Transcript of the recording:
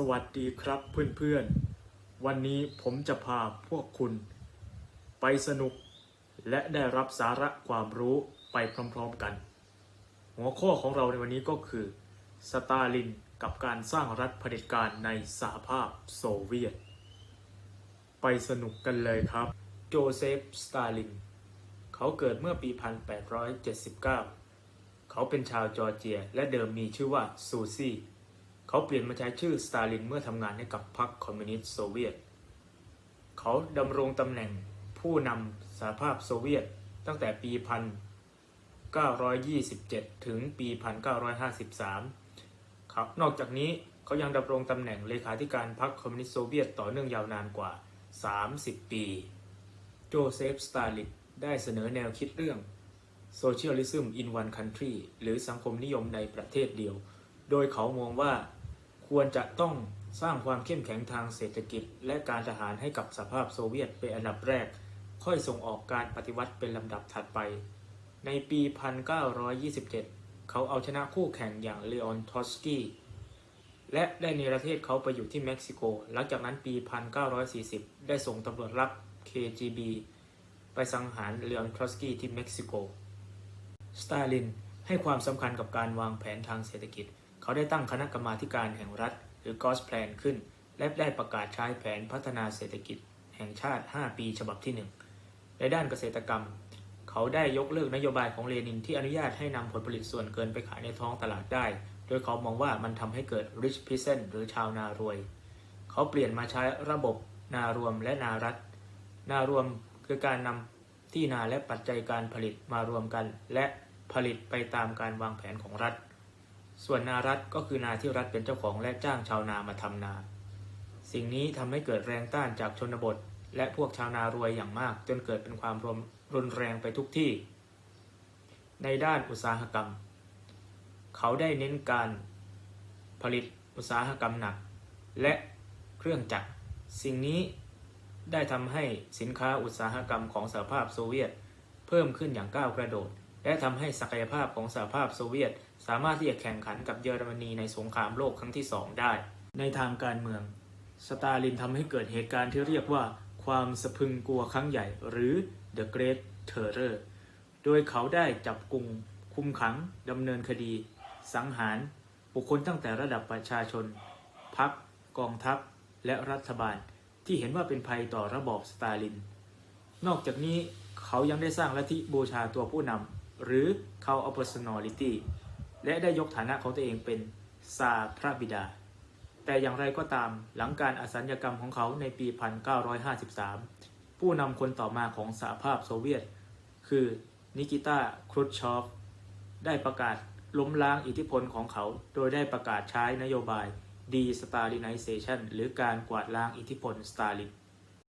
สวัสดีครับเพื่อนๆ วันนี้ผมจะพาพวกคุณ ไปสนุกและได้รับสาระความรู้ไปพร้อมๆกัน หัวข้อของเราในวันนี้ก็คือ สตาลินกับการสร้างรัฐเผด็จการในสหภาพโซเวียต ไปสนุกกันเลยครับ โจเซฟ สตาลิน เขาเกิดเมื่อปี 1879 เขาเป็นชาวจอร์เจียและเดิมมีชื่อว่าซูซี่ เขาเปลี่ยนมาใช้ชื่อสตาลินเมื่อทำงานให้กับพรรคคอมมิวนิสต์โซเวียต เขาดำรงตำแหน่งผู้นำสหภาพโซเวียตตั้งแต่ปี 1927 ถึงปี 1953 ครับ นอกจากนี้เขายังดำรงตำแหน่งเลขาธิการพรรคคอมมิวนิสต์โซเวียตต่อเนื่องยาวนานกว่า 30 ปี โจเซฟ สตาลินได้เสนอแนวคิดเรื่อง Socialism in one country หรือสังคมนิยมในประเทศเดียว โดยเขามองว่า ควรจะต้องสร้างความเข้มแข็งทางเศรษฐกิจ และการทหารให้กับสภาพโซเวียตเป็นอันดับแรก ค่อยส่งออกการปฏิวัติเป็นลำดับถัดไป ในปี 1927 เขาเอาชนะคู่แข่งอย่างเลออนทอสกี้และได้เนประเทศเขาไปอยู่ที่เม็กซิโก หลังจากนั้นปี 1940 ได้ส่งตำรวจรับ KGB ไปสังหารเลออนทอสกี้ที่เม็กซิโก สตาลินให้ความสำคัญกับการวางแผนทางเศรษฐกิจ เขาได้ตั้งคณะกรรมาการแห่งรัฐ หรือ g o s p l a n ขึ้น และได้ประกาศใช้แผนพัฒนาเศรษฐกิจแห่งชาติ 5 ปีฉบับที่ 1 ในด้านเกษตรกรรม เขาได้ยกเลิกนโยบายของเลนินที่อนุญาตให้นำผลผลิตส่วนเกินไปขายในท้องตลาดได้ โดยเขามองว่ามันทำให้เกิด rich peasant หรือชาวนารวย เขาเปลี่ยนมาใช้ระบบนารวมและนารัฐ นารวมคือการนำที่นาและปัจจัยการผลิตมารวมกัน และผลิตไปตามการวางแผนของรัฐ ส่วนนารัฐก็คือนาที่รัฐเป็นเจ้าของและจ้างชาวนามาทำนา สิ่งนี้ทำให้เกิดแรงต้านจากชนบท และพวกชาวนารวยอย่างมาก จนเกิดเป็นความรมรุนแรงไปทุกที่ ในด้านอุตสาหกรรม เขาได้เน้นการผลิตอุตสาหกรรมหนัก และเครื่องจักร สิ่งนี้ได้ทำให้สินค้าอุตสาหกรรมของสหภาพโซเวียต เพิ่มขึ้นอย่างก้าวกระโดด และทำให้ศักยภาพของสหภาพโซเวียต สามารถที่จะแข่งขันกับเยอรมนีในสงครามโลกครั้งที่สองได้ ในทางการเมือง สตาลินทำให้เกิดเหตุการณ์ที่เรียกว่าความสะพึงกลัวครั้งใหญ่ หรือ The Great Terror โดยเขาได้จับกลุ่มคุมขังดำเนินคดี สังหาร บุคคลตั้งแต่ระดับประชาชนพรรคกองทัพ และรัฐบาลที่เห็นว่าเป็นภัยต่อระบอบสตาลิน นอกจากนี้เขายังได้สร้างลัทธิบูชาตัวผู้นำ หรือ cult of personality และได้ยกฐานะของตัวเองเป็นซาพระบิดา แต่อย่างไรก็ตามหลังการอสัญญกรรมของเขาในปี 1953 ผู้นำคนต่อมาของสหภาพโซเวียต คือนิกิตาครุชชอฟ ได้ประกาศล้มล้างอิทธิพลของเขา โดยได้ประกาศใช้นโยบายดีสตาลิน i เซชันหรือการกวาดล้างอิทธิพลสตาลิน